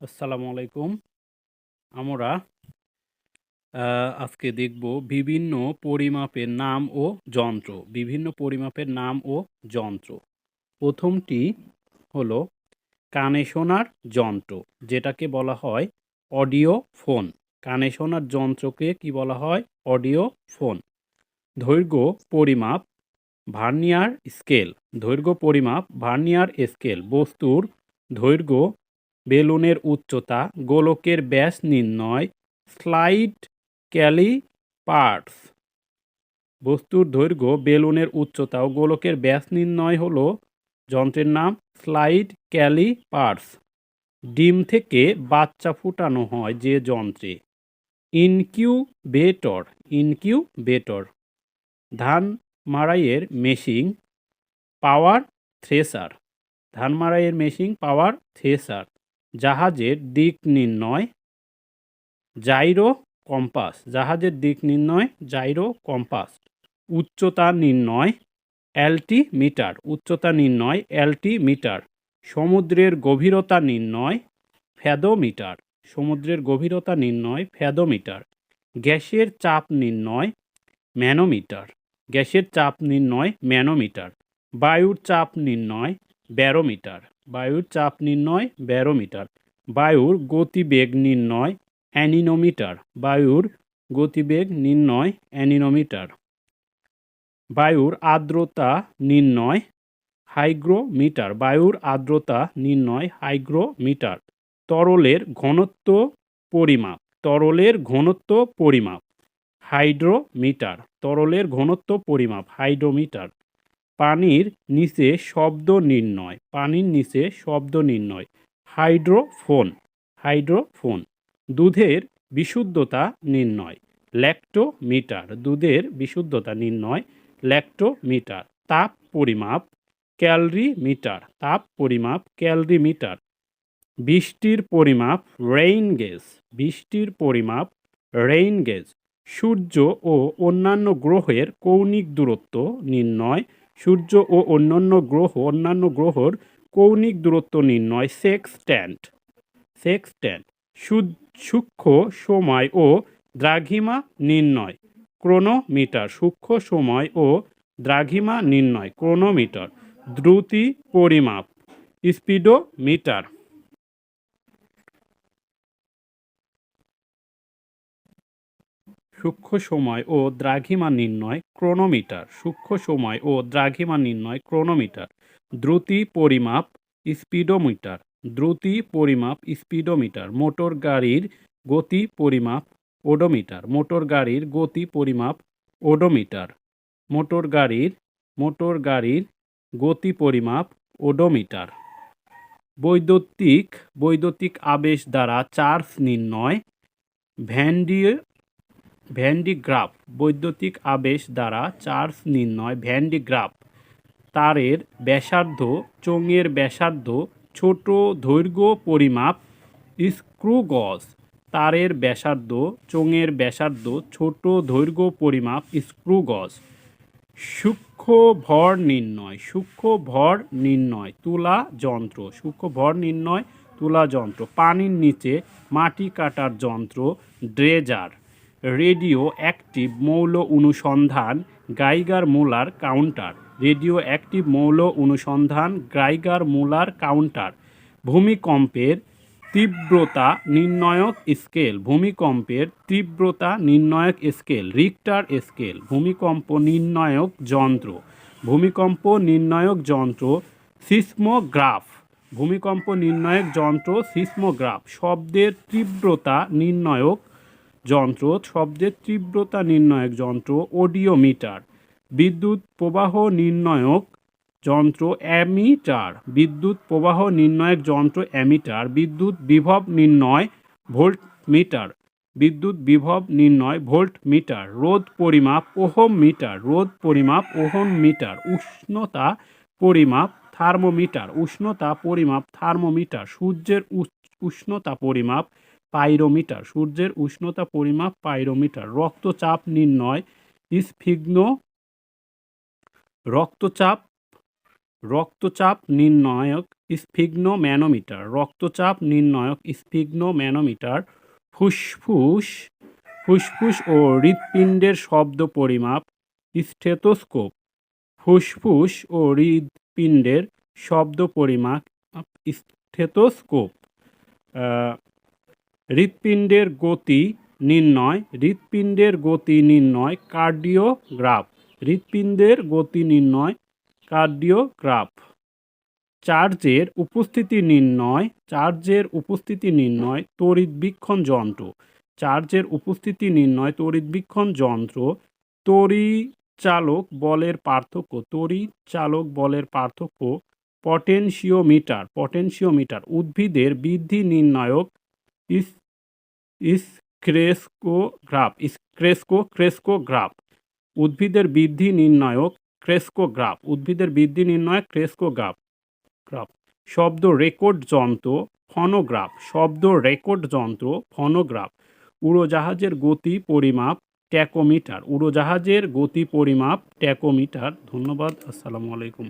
আসসালামু আলাইকুম। আমরা আজকে দেখব বিভিন্ন পরিমাপের নাম ও যন্ত্র। বিভিন্ন পরিমাপের নাম ও যন্ত্র। ১ম টি হলো কানে শোনার যন্ত্র, যেটাকে বলা হয় অডিও ফোন। কানে শোনার যন্ত্রকে কি বলা হয়? Audio phone. দৈর্ঘ্য পরিমাপ ভার্নিয়ার স্কেল। দৈর্ঘ্য পরিমাপ ভার্নিয়ার স্কেল। বস্তুর দৈর্ঘ্য, বেলুনের উচ্চতা, গোলকের ব্যাস নির্ণয়, স্লাইড ক্যালিপার্স। বস্তুর দৈর্ঘ্য, বেলুনের উচ্চতা ও গোলকের ব্যাস নির্ণয় হলো যন্ত্রের নাম স্লাইড ক্যালিপার্স। ডিম থেকে বাচ্চা ফুটানো হয় যে যন্ত্রে? ইনকিউবেটর। ইনকিউবেটর। ধান মারাইয়ের মেশিন, পাওয়ার থ্রেশার। ধান মাড়াইয়ের মেশিন, পাওয়ার থ্রেশার। জাহাজের দিক নির্ণয়, জাইরো কম্পাস। জাহাজের দিক নির্ণয়, জাইরো কম্পাস। উচ্চতা নির্ণয়, অ্যালটিমিটার। উচ্চতা নির্ণয়, অ্যালটিমিটার। সমুদ্রের গভীরতা নির্ণয়, ফ্যাদোমিটার। সমুদ্রের গভীরতা নির্ণয়, ফ্যাদোমিটার। গ্যাসের চাপ নির্ণয়, ম্যানোমিটার। গ্যাসের চাপ নির্ণয়, ম্যানোমিটার। বায়ুর চাপ নির্ণয়, ব্যারোমিটার। বায়ুর চাপ নির্ণয়, ব্যারোমিটার। বায়ুর গতিবেগ নির্ণয়, অ্যানিনোমিটার। বায়ুর গতিবেগ নির্ণয়, অ্যানিনোমিটার। বায়ুর আর্দ্রতা নির্ণয়, হাইগ্রোমিটার। বায়ুর আর্দ্রতা নির্ণয়, হাইগ্রোমিটার। তরলের ঘনত্ব পরিমাপ। তরলের ঘনত্ব পরিমাপ, হাইড্রোমিটার। তরলের ঘনত্ব পরিমাপ, হাইড্রোমিটার। পানির নিচে শব্দ নির্ণয়। পানির নিচে শব্দ নির্ণয়, হাইড্রোফোন। হাইড্রোফোন। দুধের বিশুদ্ধতা নির্ণয়, ল্যাক্টোমিটার। দুধের বিশুদ্ধতা নির্ণয়, ল্যাক্টোমিটার। তাপ পরিমাপ, ক্যালরিমিটার। তাপ পরিমাপ, ক্যালরিমিটার। বৃষ্টির পরিমাপ, রেইন গেজ। বৃষ্টির পরিমাপ, রেইন গেজ। সূর্য ও অন্যান্য গ্রহের কৌণিক দূরত্ব নির্ণয়, সূর্য ও অন্যান্য গ্রহ অন্যান্য গ্রহর কৌণিক দূরত্ব নির্ণয়, সেক্স ট্যান্ট সেক্স ট্যান্ট সূক্ষ্ম সময় ও দ্রাঘিমা নির্ণয়, ক্রোনোমিটার। সূক্ষ্ম সময় ও দ্রাঘিমা নির্ণয়, ক্রোনোমিটার। দ্রুতি পরিমাপ, স্পিডোমিটার। সূক্ষ্ম সময় ও দ্রাঘিমা নির্ণয়, ক্রোনোমিটার। সূক্ষ্ম সময় ও দ্রাঘিমা নির্ণয়, ক্রোনোমিটার। দ্রুতি পরিমাপ, স্পিডোমিটার। দ্রুতি পরিমাপ, স্পিডোমিটার। মোটর গাড়ির গতি পরিমাপ, ওডোমিটার। মোটর গাড়ির গতি পরিমাপ, ওডোমিটার। মোটর গাড়ির মোটর গাড়ির গতি পরিমাপ, ওডোমিটার। বৈদ্যুতিক বৈদ্যুতিক আবেশ দ্বারা চার্জ নির্ণয়, ভ্যান্ডি ভ্যান্ডিগ্রাফ। বৈদ্যুতিক আবেশ দ্বারা চার্জ নির্ণয়, ভ্যান্ডিগ্রাফ। তারের ব্যাসার্ধ, চোঙের ব্যাসার্ধ, ছোট দৈর্ঘ্য পরিমাপ, স্ক্রুগজ। তারের ব্যাসার্ধ, চোঙের ব্যাসার্ধ, ছোট দৈর্ঘ্য পরিমাপ, স্ক্রুগজ। সূক্ষ্ম ভর নির্ণয়, সূক্ষ্ম ভর নির্ণয়, তুলা যন্ত্র। সূক্ষ্ম ভর নির্ণয়, তুলা যন্ত্র। পানির নিচে মাটি কাটার যন্ত্র, ড্রেজার। রেডিও অ্যাক্টিভ মৌল অনুসন্ধান, Geiger Muller counter. Radioactive মৌল অনুসন্ধান, গাইগার মুলার কাউন্টার। ভূমিকম্পের তীব্রতা নির্ণায়ক স্কেল। ভূমিকম্পের তীব্রতা নির্ণায়ক স্কেল, রিক্টার স্কেল। ভূমিকম্প নির্ণায়ক যন্ত্র। ভূমিকম্প নির্ণায়ক যন্ত্র, সিসমোগ্রাফ। ভূমিকম্প নির্ণায়ক যন্ত্র, সিসমোগ্রাফ। শব্দের তীব্রতা নির্ণায়ক যন্ত্র, শব্দের তীব্রতা নির্ণায়ক যন্ত্র, অডিওমিটার। বিদ্যুৎ প্রবাহ নির্ণায়ক যন্ত্র, অ্যামিটার। বিদ্যুৎ প্রবাহ নির্ণায়ক যন্ত্র, অ্যামিটার। বিদ্যুৎ বিভব নির্ণয়, ভোল্ট মিটার বিদ্যুৎ বিভব নির্ণয়, ভোল্ট মিটার রোধ পরিমাপ, ওহম মিটার। রোধ পরিমাপ, ওহম মিটার। উষ্ণতা পরিমাপ, থার্মোমিটার। উষ্ণতা পরিমাপ, থার্মোমিটার। সূর্যের উষ্ণতা পরিমাপ, পাইরোমিটার। সূর্যের উষ্ণতা পরিমাপ, পাইরোমিটার। রক্তচাপ নির্ণয়, স্ফিগ্ন রক্তচাপ রক্তচাপ নির্ণায়ক স্ফিগ্নোম্যানোমিটার রক্তচাপ নির্ণায়ক স্ফিগ্ন ম্যানোমিটার ফুসফুস ফুসফুস ও হৃৎপিণ্ডের শব্দ পরিমাপ স্টেথোস্কোপ ফুসফুস ও হৃৎপিণ্ডের শব্দ পরিমাপ স্টেথোস্কোপ হৃৎপিণ্ডের গতি নির্ণয়, হৃৎপিণ্ডের গতি নির্ণয়, কার্ডিওগ্রাফ। হৃৎপিণ্ডের গতি নির্ণয়, কার্ডিওগ্রাফ। চার্জের উপস্থিতি নির্ণয়, চার্জের উপস্থিতি নির্ণয় তড়িৎবীক্ষণ যন্ত্র। চার্জের উপস্থিতি নির্ণয় তড়িৎবীক্ষণ যন্ত্র। তড়িচালক বলের পার্থক্য তড়িচালক বলের পার্থক্য, পটেনশিওমিটার পটেনশিওমিটার। উদ্ভিদের বৃদ্ধি নির্ণায়ক ইস স্ক্রেস্কোগ্রাফ স্ক্রেস্কো ক্রেস্কোগ্রাফ উদ্ভিদের বৃদ্ধি নির্ণায়ক ক্রেস্কোগ্রাফ উদ্ভিদের বৃদ্ধি নির্ণায়ক ক্রেস্কোগ্রাফ গ্রাফ। শব্দ রেকর্ড যন্ত্র, ফনোগ্রাফ, শব্দ রেকর্ড যন্ত্র, ফনোগ্রাফ। উড়োজাহাজের গতি পরিমাপ, ট্যাকোমিটার, উড়োজাহাজের গতি পরিমাপ, ট্যাকোমিটার। ধন্যবাদ, আসসালামু আলাইকুম।